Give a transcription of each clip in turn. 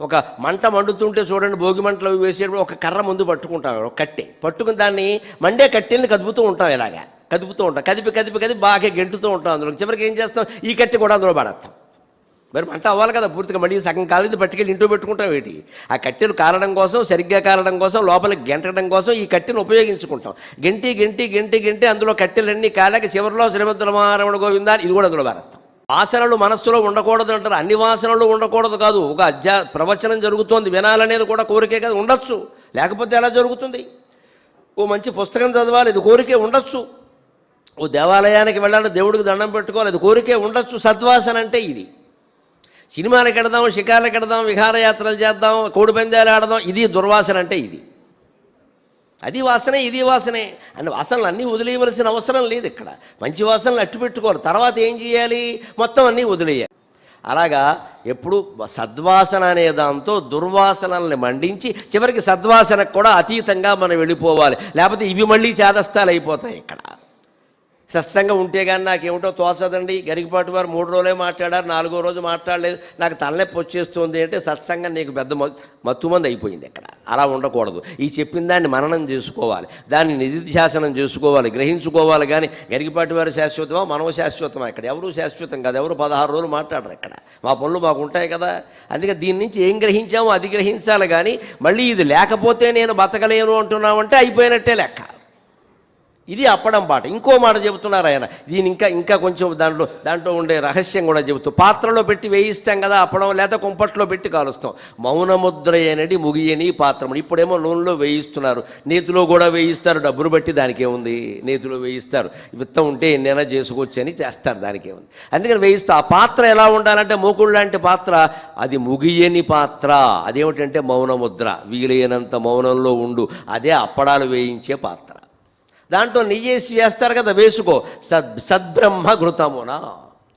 ఒక మంట మండుతుంటే చూడండి భోగి మంటలు అవి వేసేటప్పుడు ఒక కర్ర ముందు పట్టుకుంటాం ఒక కట్టె. పట్టుకుని దాన్ని మండే కట్టెల్ని కదుపుతూ ఉంటాం ఇలాగా. కదుపుతూ ఉంటాం. కదిపి కదిపి కదిపి బాగా గెంటుతూ ఉంటాం అందులో. చివరికి ఏం చేస్తాం? ఈ కట్టె కూడా అందులో పడేస్తాం. మరి మంట అవ్వాలి కదా పూర్తిగా. మళ్ళీ సగం కాలేదు పట్టుకెళ్ళి ఇంట్లో పెట్టుకుంటాం ఏంటి? ఆ కట్టెలు కారడం కోసం సరిగ్గా కారడం కోసం లోపలికి గెంటడం కోసం ఈ కట్టెను ఉపయోగించుకుంటాం. గెంటి గెంటి గెంటి గెంటి అందులో కట్టెలన్నీ కాలేక చివరిలో శ్రీమంతులమారమణ గోవిందా ఇది కూడా అందులో భారతం వాసనలు మనస్సులో ఉండకూడదు అంటారు. అన్ని వాసనలు ఉండకూడదు కాదు. ఒక అధ్యా ప్రవచనం జరుగుతోంది. వినాలనేది కూడా కోరికే కదా. ఉండొచ్చు. లేకపోతే ఎలా జరుగుతుంది? ఓ మంచి పుస్తకం చదవాలి. ఇది కోరికే ఉండొచ్చు. ఓ దేవాలయానికి వెళ్ళాలి దేవుడికి దండం పెట్టుకోవాలి. అది కోరికే ఉండొచ్చు. సద్వాసన అంటే ఇది. సినిమాలకు వెడదాం షికార్లకు వెడదాం విహారయాత్రలు చేద్దాం కోడి పందాలు ఆడదాం. ఇది దుర్వాసన అంటే ఇది. అది వాసనే ఇది వాసనే. అని వాసనలు అన్నీ వదిలేయవలసిన అవసరం లేదు ఇక్కడ. మంచి వాసనలు అట్టు పెట్టుకోవాలి తర్వాత ఏం చేయాలి? మొత్తం అన్నీ వదిలేయాలి. అలాగా ఎప్పుడు సద్వాసన అనే దాంతో దుర్వాసనల్ని మండించి చివరికి సద్వాసనకు కూడా అతీతంగా మనం వెళ్ళిపోవాలి. లేకపోతే ఇవి మళ్ళీ చేదస్థాలు అయిపోతాయి ఇక్కడ. సత్సంగం ఉంటే కానీ నాకేమిటో తోచదండి. గరికపాటి వారు మూడు రోజులే మాట్లాడారు నాలుగో రోజు మాట్లాడలేదు. నాకు తలనొప్పి వచ్చేస్తుంది అంటే సత్సంగం నీకు పెద్ద మ- మత్తుమంది అయిపోయింది ఇక్కడ. అలా ఉండకూడదు. ఈ చెప్పిన దాన్ని మననం చేసుకోవాలి. దాన్ని నిధిధ్యాసనం చేసుకోవాలి గ్రహించుకోవాలి కానీ గరికపాటి వారు శాశ్వతమా మనవ శాశ్వతమా ఇక్కడ? ఎవరు శాశ్వతం కాదు. ఎవరు పదహారు రోజులు మాట్లాడరు ఇక్కడ. మా పనులు మాకు ఉంటాయి కదా. అందుకే దీని నుంచి ఏం గ్రహించామో అది గ్రహించాలి కానీ మళ్ళీ ఇది లేకపోతే నేను బతకలేను అంటున్నామంటే అయిపోయినట్టే లెక్క. ఇది అప్పడం పాట. ఇంకో మాట చెబుతున్నారు ఆయన. దీని ఇంకా ఇంకా కొంచెం దాంట్లో దాంట్లో ఉండే రహస్యం కూడా చెబుతూ పాత్రలో పెట్టి వేయిస్తాం కదా అప్పడం లేదా కుంపట్లో పెట్టి కాలుస్తాం. మౌనముద్రయనడి ముగియని పాత్రం ఇప్పుడేమో నూనెలో వేయిస్తున్నారు. నేతిలో కూడా వేయిస్తారు. డబ్బును బట్టి దానికేముంది నేతిలో వేయిస్తారు. విత్తం ఉంటే ఎన్నైనా చేసుకోవచ్చు అని చేస్తారు. దానికేముంది అందుకని వేయిస్తా. ఆ పాత్ర ఎలా ఉండాలంటే మూకుడు లాంటి పాత్ర. అది ముగియని పాత్ర. అదేమిటంటే మౌనముద్ర. వీలైనంత మౌనంలో ఉండు. అదే అప్పడాలు వేయించే పాత్ర. దాంట్లో నెయ్యేసి వేస్తారు కదా వేసుకో. సద్ సద్బ్రహ్మ ఘృతమున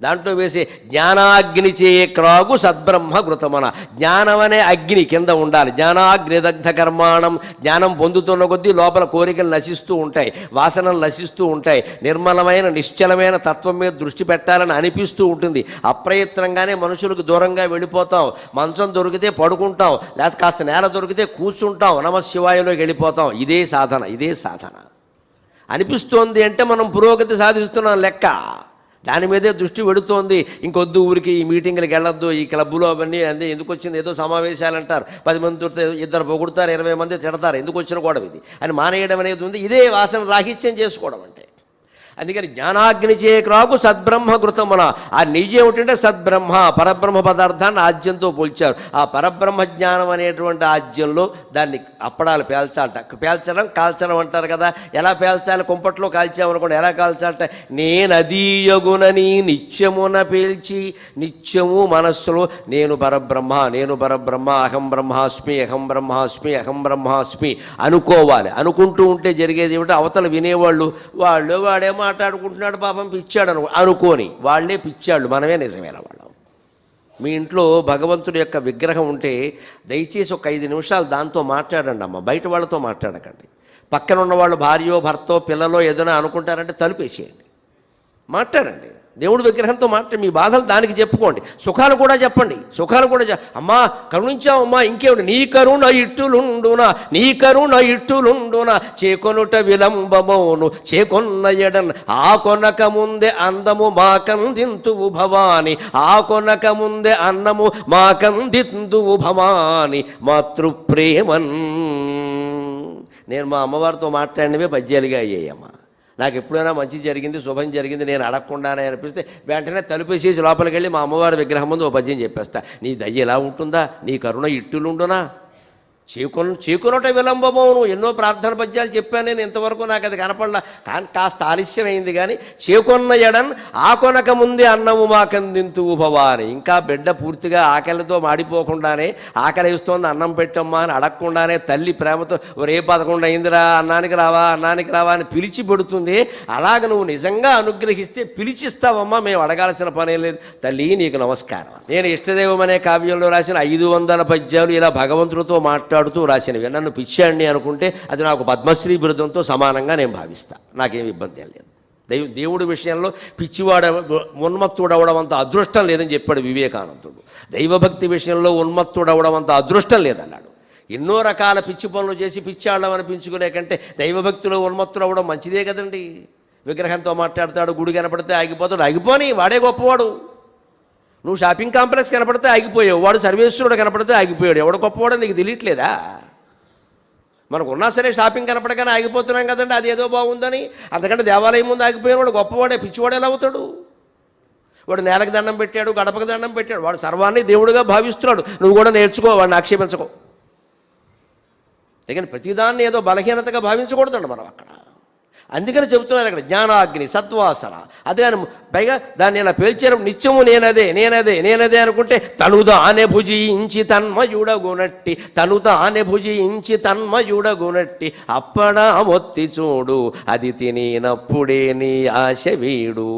దాంట్లో వేసే జ్ఞానాగ్ని చే క్రాగు సద్బ్రహ్మ ఘృతమున జ్ఞానం అనే అగ్ని కింద ఉండాలి. జ్ఞానాగ్ని దగ్ధ కర్మాణం జ్ఞానం పొందుతున్న కొద్దీ లోపల కోరికలు నశిస్తూ ఉంటాయి వాసనలు నశిస్తూ ఉంటాయి. నిర్మలమైన నిశ్చలమైన తత్వం మీద దృష్టి పెట్టాలని అనిపిస్తూ ఉంటుంది. అప్రయత్నంగానే మనుషులకు దూరంగా వెళ్ళిపోతాం. మంచం దొరికితే పడుకుంటాం. లేకపోతే కాస్త నేల దొరికితే కూర్చుంటాం. నమశివాయలోకి వెళ్ళిపోతాం. ఇదే సాధన ఇదే సాధన. అనిపిస్తోంది అంటే మనం పురోగతి సాధిస్తున్నాం లెక్క. దాని మీదే దృష్టి పెడుతోంది. ఇంకొద్దు ఊరికి ఈ మీటింగ్లకు వెళ్ళొద్దు ఈ క్లబ్బులో అవన్నీ అన్నీ ఎందుకు వచ్చింది? ఏదో సమావేశాలు అంటారు పది మంది ఇద్దరు పొగుడుతారు ఇరవై మంది తిడతారు. ఎందుకు వచ్చిన గొడవ ఇది? అని మానేయడం అనేది ఉంది. ఇదే వాసన రాహిత్యం చేసుకోవడం అంటే. అందుకని జ్ఞానాగ్ని చేయక్రాకు సద్బ్రహ్మ కృతమున. ఆ నెయ్యి ఏమిటంటే సద్బ్రహ్మ పరబ్రహ్మ పదార్థాన్ని ఆజ్యంతో పోల్చారు. ఆ పరబ్రహ్మ జ్ఞానం అనేటువంటి ఆజ్యంలో దాన్ని అప్పడాలు పేల్చాలట. పేల్చడం కాల్చడం అంటారు కదా. ఎలా పేల్చాలి? కుంపట్లో కాల్చామనుకోండి ఎలా కాల్చాలట నేను అదీయగునని నిత్యమున పేల్చి నిత్యము మనస్సులో నేను పరబ్రహ్మ నేను పరబ్రహ్మ అహం బ్రహ్మాస్మి అహం బ్రహ్మాస్మి అహం బ్రహ్మాస్మి అనుకోవాలి. అనుకుంటూ ఉంటే జరిగేది ఏమిటో? అవతల వినేవాళ్ళు వాళ్ళు వాడేమో మాట్లాడుకుంటున్నాడు పాపం పిచ్చాడు అను అనుకోని. వాళ్ళే పిచ్చాళ్ళు. మనమే నిజమైన వాళ్ళం. మీ ఇంట్లో భగవంతుడి యొక్క విగ్రహం ఉంటే దయచేసి ఒక ఐదు నిమిషాలు దాంతో మాట్లాడండి అమ్మ. బయట వాళ్ళతో మాట్లాడకండి. పక్కన ఉన్న వాళ్ళు భార్యో భర్తో పిల్లలో ఏదైనా అనుకుంటారంటే తలుపేసేయండి. మాట్లాడండి. దేవుడి విగ్రహంతో మాట్లాడి మీ బాధలు దానికి చెప్పుకోండి. సుఖాలు కూడా చెప్పండి. సుఖాలు కూడా అమ్మా కరుణించావమ్మా ఇంకేమిటి నీ కరుణ ఇట్టులుండునా నీ కరుణ ఇట్టులుండునా చేకొనుట విలంబమోను చేకొన్న ఎడన్ ఆ కొనక ముందే అందము మాకందింతువు భవాని ఆ కొనక ముందే అన్నము మాకందింతువు భవాని మాతృప్రేమన్. నేను మా అమ్మవారితో మాట్లాడినవే పద్యాలుగా అయ్యాయమ్మా. నాకు ఎప్పుడైనా మంచి జరిగింది శుభం జరిగింది నేను అడగకుండానే అనిపిస్తే వెంటనే తలుపేసేసి లోపలికి వెళ్ళి మా అమ్మవారి విగ్రహం ముందు ఓ పద్యం చెప్పేస్తా. నీ దయ్య ఎలా ఉంటుందా? నీ కరుణ ఇట్టులుండునా? చీకొన చీకొనట విలంబమవును ఎన్నో ప్రార్థన పద్యాలు చెప్పాను నేను ఇంతవరకు నాకు అది కనపడలా. కానీ కాస్త ఆలస్యమైంది కానీ చేకొన్న ఎడన్ ఆకొనక ముందే అన్నము మాకందింతువు భవాని. ఇంకా బిడ్డ పూర్తిగా ఆకలితో మాడిపోకుండానే ఆకలి ఇస్తోంది అన్నం పెట్టమ్మా అని అడగకుండానే తల్లి ప్రేమతో ఒరే పదకొండు అయిందిరా అన్నానికి రావా అన్నానికి రావా అని పిలిచి పెడుతుంది. అలాగ నువ్వు నిజంగా అనుగ్రహిస్తే పిలిచిస్తావమ్మా మేము అడగాల్సిన పనే లేదు. తల్లి నీకు నమస్కారం. నేను ఇష్టదేవం అనే కావ్యంలో రాసిన ఐదు వందల పద్యాలు ఇలా భగవంతుడితో మాట్లాడుతూ రాసినవి. నన్ను పిచ్చాండి అనుకుంటే అది నాకు పద్మశ్రీ బిరుదంతో సమానంగా నేను భావిస్తా. నాకేం ఇబ్బంది లేదు. దైవ దేవుడి విషయంలో పిచ్చివాడ ఉన్మత్తుడు అవడం అంత అదృష్టం లేదని చెప్పాడు వివేకానందుడు. దైవభక్తి విషయంలో ఉన్మత్తుడు అవడం అంత అదృష్టం లేదన్నాడు. ఎన్నో రకాల పిచ్చి పనులు చేసి పిచ్చాళ్ళం అనిపించుకునే కంటే దైవభక్తిలో ఉన్మత్తుడు అవ్వడం మంచిదే కదండి. విగ్రహంతో మాట్లాడతాడు గుడి కనపడితే ఆగిపోతాడు ఆగిపోని వాడే గొప్పవాడు. నువ్వు షాపింగ్ కాంప్లెక్స్ కనపడితే ఆగిపోయావు వాడు సర్వేశ్వరుడు కనపడితే ఆగిపోయాడు. ఎవడు గొప్పవాడో నీకు తెలియట్లేదా? మనకు ఉన్నా సరే షాపింగ్ కనపడగానే ఆగిపోతున్నాం కదండి అది ఏదో బాగుందని. అంతకంటే దేవాలయం ముందు ఆగిపోయిన వాడు గొప్పవాడే పిచ్చివాడు ఎలా అవుతాడు? వాడు నేలకు దండం పెట్టాడు గడపకు దండం పెట్టాడు వాడు సర్వాన్ని దేవుడుగా భావిస్తున్నాడు. నువ్వు కూడా నేర్చుకో వాడిని ఆక్షేపించుకో. అందుకని ప్రతిదాన్ని ఏదో బలహీనతగా భావించకూడదండి మనం అక్కడ. అందుకని చెబుతున్నారు అక్కడ జ్ఞానాగ్ని సత్వాసన అదే అని పైగా దాన్ని ఇలా పేల్చారు నిత్యము నేనదే నేనదే నేనదే అనుకుంటే తనుద ఆనె భుజించి తన్మయుడగునట్టి తనుత ఆనె భుజించి తన్మయుడగునట్టి అప్పడా మొత్తి చూడు అది తినినప్పుడే నీ ఆశ వీడు.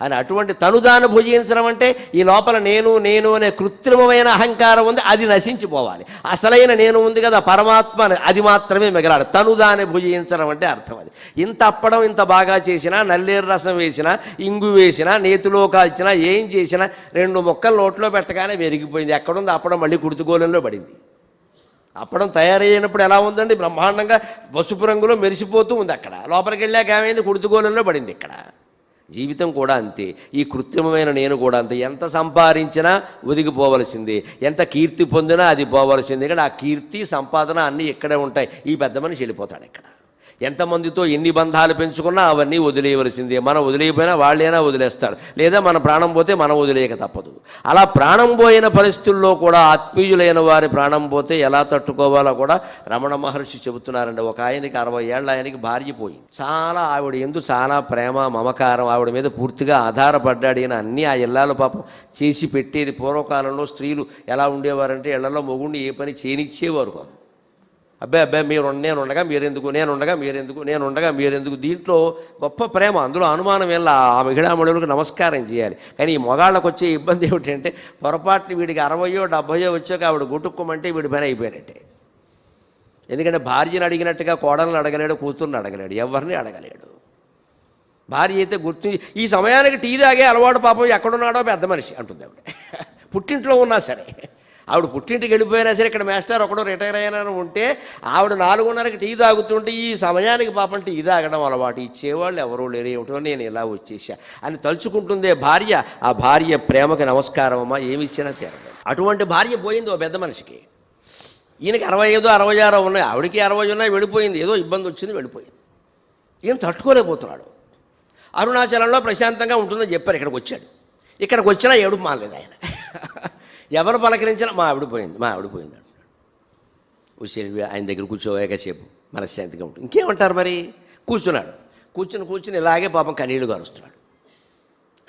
అని అటువంటి తనుదాన్ని భుజించడం అంటే ఈ లోపల నేను నేను అనే కృత్రిమమైన అహంకారం ఉంది అది నశించిపోవాలి. అసలైన నేను ఉంది కదా పరమాత్మ అది మాత్రమే మిగలాలి. తనుదాన్ని భుజించడం అంటే అర్థం అది. ఇంత అప్పడం ఇంత బాగా చేసినా నల్లేరు రసం వేసినా ఇంగు వేసినా నేతిలో కాల్చినా ఏం చేసినా రెండు ముక్కలు నోట్లో పెట్టగానే పెరిగిపోయింది ఎక్కడుంది? అప్పడం మళ్ళీ గుర్తుగోలంలో పడింది. అప్పడం తయారయ్యినప్పుడు ఎలా ఉందండి? బ్రహ్మాండంగా పసుపు రంగులో మెరిసిపోతూ ఉంది అక్కడ. లోపలికి వెళ్ళాక ఏమైంది? కుర్తుగోళంలో పడింది ఇక్కడ. జీవితం కూడా అంతే. ఈ కృత్రిమమైన నేను కూడా అంతే. ఎంత సంపాదించినా ఒదిగిపోవలసిందే. ఎంత కీర్తి పొందినా అది పోవలసిందే. కానీ ఆ కీర్తి సంపాదన అన్నీ ఇక్కడే ఉంటాయి. ఈ పెద్ద మనిషి వెళ్ళిపోతాడు ఇక్కడ. ఎంతమందితో ఎన్ని బంధాలు పెంచుకున్నా అవన్నీ వదిలేయవలసిందే. మనం వదిలేయపోయినా వాళ్ళైనా వదిలేస్తారు. లేదా మన ప్రాణం పోతే మనం వదిలేయక తప్పదు. అలా ప్రాణం పోయిన పరిస్థితుల్లో కూడా ఆత్మీయులైన వారి ప్రాణం పోతే ఎలా తట్టుకోవాలో కూడా రమణ మహర్షి చెబుతున్నారండి. ఒక ఆయనకి అరవై ఏళ్ళ ఆయనకి భార్య పోయింది. చాలా ఆవిడ ఎందు చాలా ప్రేమ మమకారం ఆవిడ మీద పూర్తిగా ఆధారపడ్డాడు ఈయన. అన్నీ ఆ ఇళ్ళాలు పాపం చేసి పెట్టేది పూర్వకాలంలో స్త్రీలు ఎలా ఉండేవారంటే ఇళ్ళలో మొగుడిని ఏ పని చేయనిచ్చేవారు కాదు. అబ్బాయి అబ్బాయి మీరు నేను ఉండగా మీరెందుకు నేను ఉండగా మీరెందుకు నేను ఉండగా మీరెందుకు? దీంట్లో గొప్ప ప్రేమ అందులో అనుమానం ఏం ఆ మహిళామణులకు నమస్కారం చేయాలి. కానీ ఈ మొగాళ్ళకు వచ్చే ఇబ్బంది ఏమిటంటే పొరపాటుని వీడికి అరవయో డెబ్బయో వచ్చాక ఆవిడ గుట్టుకోమంటే వీడి పని అయిపోయినట్టే. ఎందుకంటే భార్యను అడిగినట్టుగా కోడలను అడగలేడు కూతుర్ని అడగలేడు ఎవరిని అడగలేడు. భార్య అయితే గుర్తు ఈ సమయానికి టీ తాగే అలవాటు పాపం ఎక్కడున్నాడో పెద్ద మనిషి అంటుంది ఆవిడ. పుట్టింట్లో ఉన్నా సరే. ఆవిడ పుట్టింటికి వెళ్ళిపోయినా సరే ఇక్కడ మాస్టర్ ఒకడు రిటైర్ అయినా ఉంటే ఆవిడ నాలుగున్నరకి టీ తాగుతుంటే ఈ సమయానికి పాపం టీ తాగడం అలవాటు. ఇచ్చేవాళ్ళు ఎవరూ లేరు. ఏమిటో నేను ఇలా వచ్చేసా. అని తలుచుకుంటుందే భార్య. ఆ భార్య ప్రేమకి నమస్కారం అమ్మా. ఏమి ఇచ్చినా తీరదు. అటువంటి భార్య పోయింది ఓ పెద్ద మనిషికి. ఈయనకి అరవై ఐదు అరవై ఆరో ఉన్నాయి. ఆవిడకి అరవై ఉన్నాయి వెళ్ళిపోయింది. ఏదో ఇబ్బంది వచ్చింది వెళ్ళిపోయింది. ఈయన తట్టుకోలేకపోతున్నాడు. అరుణాచలంలో ప్రశాంతంగా ఉంటుందని చెప్పారు. ఇక్కడికి వచ్చాడు. ఇక్కడికి వచ్చినా ఏడుపు మానలేదు ఆయన. ఎవరు పలకరించినా మా ఆవిడ పోయింది మా ఆవిడ పోయింది అంటున్నాడు. ఆయన దగ్గర కూర్చోవాక సేపు మనశ్శాంతిగా ఉంటుంది. ఇంకేమంటారు మరి? కూర్చున్నాడు. కూర్చుని కూర్చుని ఇలాగే పాపం కన్నీళ్ళు గారుస్తున్నాడు.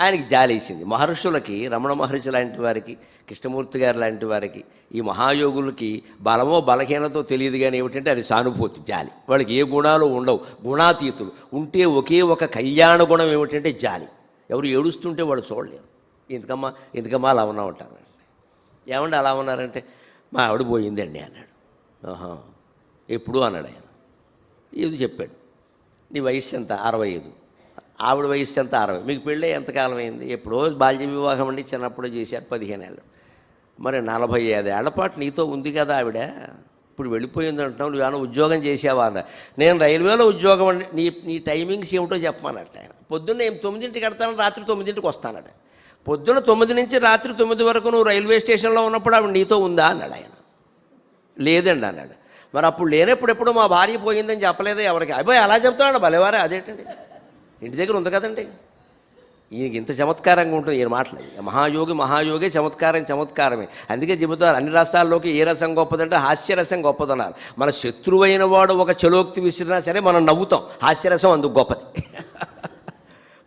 ఆయనకి జాలేసింది మహర్షులకి రమణ మహర్షి లాంటి వారికి కృష్ణమూర్తి గారు లాంటి వారికి ఈ మహాయోగులకి బలమో బలహీనతో తెలియదు కానీ ఏమిటంటే అది సానుభూతి జాలి. వాళ్ళకి ఏ గుణాలు ఉండవు. గుణాతీతులు. ఉంటే ఒకే ఒక కళ్యాణ గుణం ఏమిటంటే జాలి. ఎవరు ఏడుస్తుంటే వాళ్ళు చూడలేరు. ఎందుకమ్మా ఎందుకమ్మా అలా ఉన్నా ఉంటారు ఏమండి అలా ఉన్నారంటే మా ఆవిడ పోయిందండి అన్నాడు. ఆహా ఎప్పుడు? అన్నాడు ఆయన. ఇది చెప్పాడు. నీ వయస్సు ఎంత? అరవై ఐదు. ఆవిడ వయస్సు ఎంత? అరవై. మీకు పెళ్ళి ఎంతకాలం అయింది? ఎప్పుడో బాల్య వివాహం అండి చిన్నప్పుడు చేశారు పదిహేను ఏళ్ళు మరి నలభై ఐదు ఏళ్ళ పాటు నీతో ఉంది కదా ఆవిడ. ఇప్పుడు వెళ్ళిపోయింది అంటున్నావు నువ్వు ఏమైనా ఉద్యోగం చేసావా అన్న. నేను రైల్వేలో ఉద్యోగం అండి. నీ నీ టైమింగ్స్ ఏమిటో చెప్పమన్నట్టు ఆయన. పొద్దున్న నేను తొమ్మిదింటికి కడతాను రాత్రి తొమ్మిదింటికి వస్తానట పొద్దున్న తొమ్మిది నుంచి రాత్రి తొమ్మిది వరకు నువ్వు రైల్వే స్టేషన్లో ఉన్నప్పుడు ఆవిడ నీతో ఉందా అన్నాడు ఆయన. లేదండి అన్నాడు. మరి అప్పుడు లేనప్పుడు ఎప్పుడు మా భార్య పోయిందని చెప్పలేదు ఎవరికి? అబ్బాయి అలా చెప్తాడు భలేవారే అదేంటండి? ఇంటి దగ్గర ఉంది కదండి. ఈయనకి ఇంత చమత్కారంగా ఉంటుంది ఈయన మాటలు. మహాయోగి మహాయోగి చమత్కారం చమత్కారమే. అందుకే చెబుతారు అన్ని రసాల్లోకి ఏ రసం గొప్పదంటే హాస్యరసం గొప్పదన్నారు. మన శత్రువైన వాడు ఒక చలోక్తి విసిరినా సరే మనం నవ్వుతాం. హాస్యరసం అందుకు గొప్పది.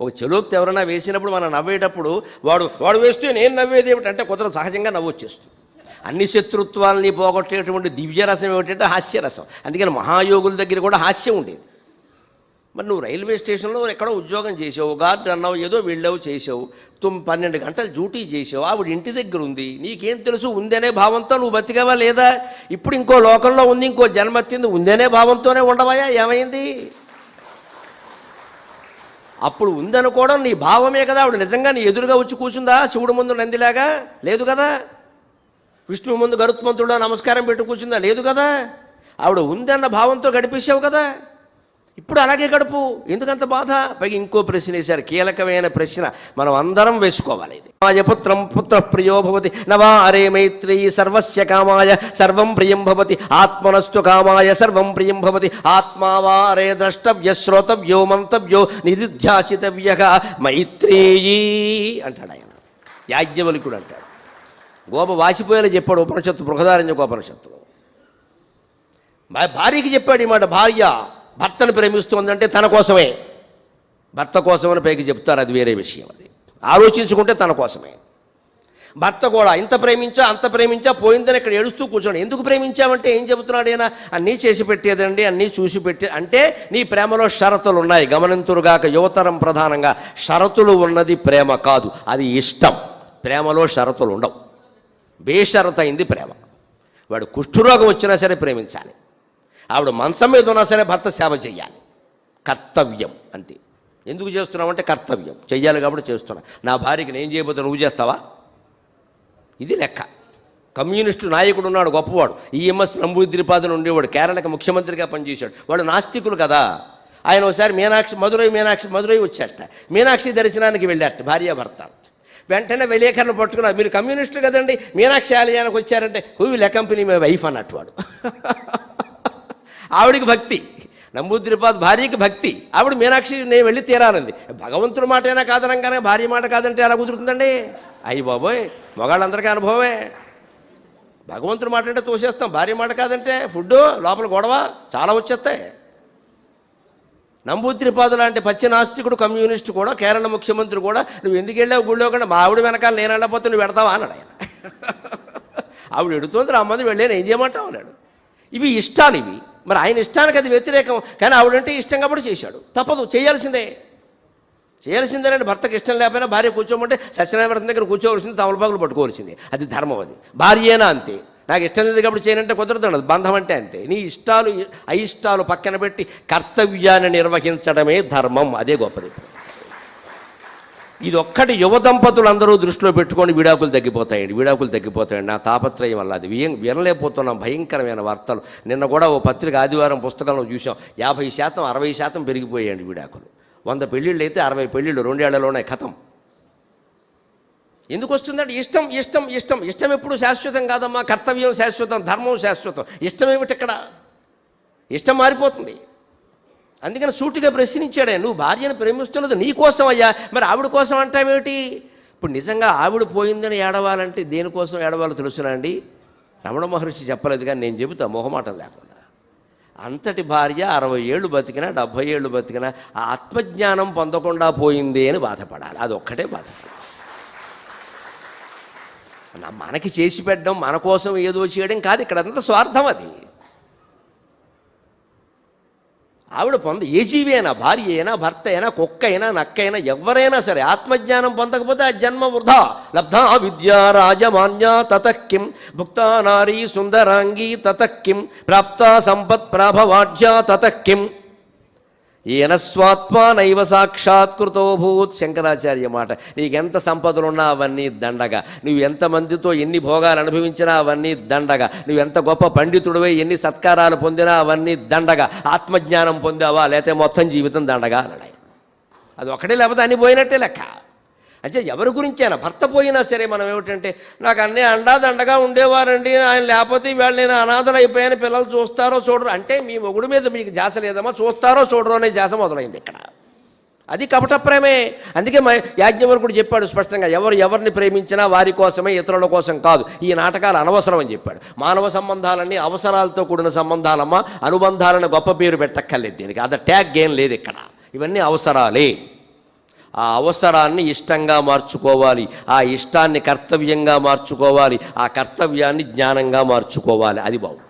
ఒక చెలోక్తి ఎవరైనా వేసినప్పుడు మనం నవ్వేటప్పుడు వాడు వాడు వేస్తే నేను నవ్వేది ఏమిటంటే కొంత సహజంగా నవ్వు వచ్చేస్తుంది. అన్ని శత్రుత్వాలని పోగొట్టేటువంటి దివ్యరసం ఏమిటంటే హాస్యరసం. అందుకని మహాయోగుల దగ్గర కూడా హాస్యం ఉండేది. మరి నువ్వు రైల్వే స్టేషన్లో ఎక్కడో ఉద్యోగం చేసావు గార్డు అన్నావు ఏదో వెళ్ళావు చేసావు తొమ్మిది పన్నెండు గంటలు డ్యూటీ చేసావు ఆవిడ ఇంటి దగ్గర ఉంది నీకేం తెలుసు ఉందనే భావంతో నువ్వు బతికావా లేదా? ఇప్పుడు ఇంకో లోకంలో ఉంది ఇంకో జన్మత్తింది ఉందనే భావంతోనే ఉండవాయా? ఏమైంది? అప్పుడు ఉందనుకోవడం నీ భావమే కదా. ఆవిడ నిజంగా నీ ఎదురుగా వచ్చి కూర్చుందా? శివుడు ముందు నందిలాగా? లేదు కదా. విష్ణువు ముందు గరుత్మంతుడు నమస్కారం పెట్టి కూర్చుందా? లేదు కదా. ఆవిడ ఉందన్న భావంతో గడిపేసావు కదా. ఇప్పుడు అలాగే గడుపు. ఎందుకంత బాధ? పైగా ఇంకో ప్రశ్న వేశారు. కీలకమైన ప్రశ్న. మనం అందరం వేసుకోవాలి ఇది. పుత్రం పుత్ర ప్రియో భవతి. నవా అరే మైత్రీ సర్వస్య కామాయ. సర్వం ప్రియం భవతి. ఆత్మనస్తు కామాయ. సర్వం ప్రియం భవతి. ఆత్మా వా అరే ద్రష్టవ్య శ్రోతవ్యో మంతవ్యో నిధిధ్యాసితవ్య మైత్రేయీ అంటాడు ఆయన. యాజ్ఞవలికుడు అంటాడు. గోప వాసిపోయేలా చెప్పాడు ఉపనిషత్తు బృహదారణ్య గోపనిషత్తు భార్యకి చెప్పాడు ఈ మాట భార్య భర్తను ప్రేమిస్తోందంటే తన కోసమే. భర్త కోసమని పైకి చెప్తారు అది వేరే విషయం అది. ఆలోచించుకుంటే తన కోసమే. భర్త కూడా ఇంత ప్రేమించా అంత ప్రేమించా పోయిందని ఇక్కడ ఏడుస్తూ కూర్చోండి. ఎందుకు ప్రేమించావంటే ఏం చెబుతున్నాడు ఈయన? అన్నీ చేసి పెట్టేదండి అన్నీ చూసి పెట్టే అంటే నీ ప్రేమలో షరతులు ఉన్నాయి. గమనింతురుగాక యువతరం ప్రధానంగా షరతులు ఉన్నది ప్రేమ కాదు అది ఇష్టం. ప్రేమలో షరతులు ఉండవు. బేషరత అయింది ప్రేమ. వాడు కుష్ఠరోగం వచ్చినా సరే ప్రేమించాలి. ఆవిడ మంచం మీద ఉన్నా సరే భర్త సేవ చేయాలి కర్తవ్యం అంతే. ఎందుకు చేస్తున్నావంటే కర్తవ్యం. చెయ్యాలి కాబట్టి చేస్తున్నా. నా భార్యకి నేను చేయబోతే నువ్వు చేస్తావా? ఇది లెక్క. కమ్యూనిస్టు నాయకుడు ఉన్నాడు గొప్పవాడు. ఈఎంఎస్ నంబూద్రిపాదన ఉండేవాడు కేరళకి ముఖ్యమంత్రిగా పనిచేశాడు. వాడు నాస్తికులు కదా. ఆయన ఒకసారి మీనాక్షి మధురై మీనాక్షి మధురై వచ్చారట మీనాక్షి దర్శనానికి వెళ్ళారట భార్యాభర్త. వెంటనే విలేకరణ పట్టుకున్నారు. మీరు కమ్యూనిస్టులు కదండి మీనాక్షి ఆలయానికి వచ్చారంటే who will company my wife అన్నట్టు వాడు. ఆవిడికి భక్తి నంబూద్రిపాద్ భార్యకి భక్తి. ఆవిడ మీనాక్షి నేను వెళ్ళి తీరానంది. భగవంతుడి మాట అయినా కాదనంగానే భార్య మాట కాదంటే ఎలా కుదురుతుందండి? అయ్యి బాబోయ్ మగాళ్ళందరికీ అనుభవమే. భగవంతుడి మాట అంటే తోసేస్తాం భార్య మాట కాదంటే ఫుడ్ లోపల గొడవ చాలా వచ్చేస్తాయి. నంబూద్రిపాదు లాంటి పచ్చినాస్తికుడు కమ్యూనిస్టు కూడా కేరళ ముఖ్యమంత్రి కూడా నువ్వు ఎందుకు వెళ్ళావు గుళ్ళో కూడా మా ఆవిడ వెనకాల నేను వెళ్ళకపోతే నువ్వు పెడతావా అన్నాడు ఆయన. ఆవిడ ఎడుతోంది రమ్మంది వెళ్ళాను ఏం చేయమంటావు? అన్నాడు. ఇవి ఇష్టాలు ఇవి. మరి ఆయన ఇష్టానికి అది వ్యతిరేకం. కానీ ఆవిడంటే ఇష్టం కాబట్టి చేశాడు. తప్పదు చేయాల్సిందే. చేయాల్సిందేనంటే భర్తకి ఇష్టం లేకపోయినా భార్య కూర్చోమంటే సత్యనారాయణ దగ్గర కూర్చోవలసింది తమలపాకులు పట్టుకోవాల్సింది. అది ధర్మం అది. భార్యేనా అంతే. నాకు ఇష్టం లేదు కాబట్టి చేయనంటే కుదరదు బంధం అంటే అంతే. నీ ఇష్టాలు అయిష్టాలు పక్కన పెట్టి కర్తవ్యాన్ని నిర్వహించడమే ధర్మం. అదే గొప్పది. ఇది ఒక్కటి యువ దంపతులు అందరూ దృష్టిలో పెట్టుకొని విడాకులు తగ్గిపోతాయండి విడాకులు తగ్గిపోతాయండి. నా తాపత్రయం వల్ల అది. వినలేకపోతున్నాం. భయంకరమైన వార్తలు. నిన్న కూడా ఓ పత్రిక ఆదివారం పుస్తకంలో చూసాం యాభై శాతం అరవై శాతం పెరిగిపోయాయండి విడాకులు. వంద పెళ్ళిళ్ళు అయితే అరవై పెళ్ళిళ్ళు రెండేళ్ళలోనే కథం. ఎందుకు వస్తుందంటే ఇష్టం ఇష్టం ఇష్టం. ఇష్టం ఎప్పుడు శాశ్వతం కాదమ్మా. కర్తవ్యం శాశ్వతం ధర్మం శాశ్వతం. ఇష్టం ఏమిటి ఇక్కడ? ఇష్టం మారిపోతుంది. అందుకని సూటిగా ప్రశ్నించాడే నువ్వు భార్యను ప్రేమిస్తున్నది నీ కోసం అయ్యా మరి ఆవిడ కోసం అంటావేమిటి ఇప్పుడు నిజంగా ఆవిడ పోయిందని ఏడవాలంటే దేనికోసం ఏడవాలో తెలుసునా అండి? రమణ మహర్షి చెప్పలేదు కానీ నేను చెబుతా మొహమాటం లేకుండా. అంతటి భార్య అరవై ఏళ్ళు బతికినా డెబ్భై ఏళ్ళు బతికినా ఆ ఆత్మజ్ఞానం పొందకుండా పోయింది అని బాధపడాలి. అది ఒక్కటే బాధపడాలి నా- మనకి చేసి పెట్టడం మన కోసం ఏదో చేయడం కాదు ఇక్కడ అంత స్వార్థం అది. ఆవిడ పొంద ఏ జీవి అయినా భార్య అయినా భర్త అయినా కుక్క అయినా నక్క అయినా ఎవరైనా సరే ఆత్మజ్ఞానం పొందకపోతే ఆ జన్మ వృధా. లబ్ధా విద్యా రాజమాన్య తతక్కిం భుక్తా నారీ సుందరాంగీ తతక్కిం ప్రాప్త సంపత్ ప్రాభవాఢ్యా తతక్కిం ఈయన స్వాత్మ నైవ సాక్షాత్కృతోభూత్ శంకరాచార్య మాట. నీకెంత సంపదలున్నా అవన్నీ దండగా. నువ్వు ఎంతమందితో ఎన్ని భోగాలు అనుభవించినా అవన్నీ దండగా. నువ్వు ఎంత గొప్ప పండితుడివై ఎన్ని సత్కారాలు పొందినా అవన్నీ దండగా. ఆత్మజ్ఞానం పొందావా? లేకపోతే మొత్తం జీవితం దండగా అన్నాడు అది ఒకటే లేకపోతే అన్ని పోయినట్టే లెక్క. అంటే ఎవరి గురించైనా? భర్త పోయినా సరే మనం ఏమిటంటే నాకు అన్నీ అండాదండగా ఉండేవారండి ఆయన లేకపోతే వీళ్ళు నేను అనాథలు అయిపోయాను పిల్లలు చూస్తారో చూడరు. అంటే మీ మొగుడు మీద మీకు జాస లేదమ్మా చూస్తారో చూడరు అనే జాస మొదలైంది ఇక్కడ. అది కపట ప్రేమే. అందుకే మా యాజ్ఞవల్కుడు చెప్పాడు స్పష్టంగా ఎవరు ఎవరిని ప్రేమించినా వారి కోసమే ఇతరుల కోసం కాదు. ఈ నాటకాలు అనవసరం అని చెప్పాడు. మానవ సంబంధాలన్నీ అవసరాలతో కూడిన సంబంధాలమ్మా అనుబంధాలను గొప్ప పేరు పెట్టక్కర్లేదు దీనికి. అద ట్యాగ్ ఏం లేదు ఇక్కడ. ఇవన్నీ అవసరాలే. ఆ అవసరాన్ని ఇష్టంగా మార్చుకోవాలి. ఆ ఇష్టాన్ని కర్తవ్యంగా మార్చుకోవాలి. ఆ కర్తవ్యాన్ని జ్ఞానంగా మార్చుకోవాలి. అది బాగు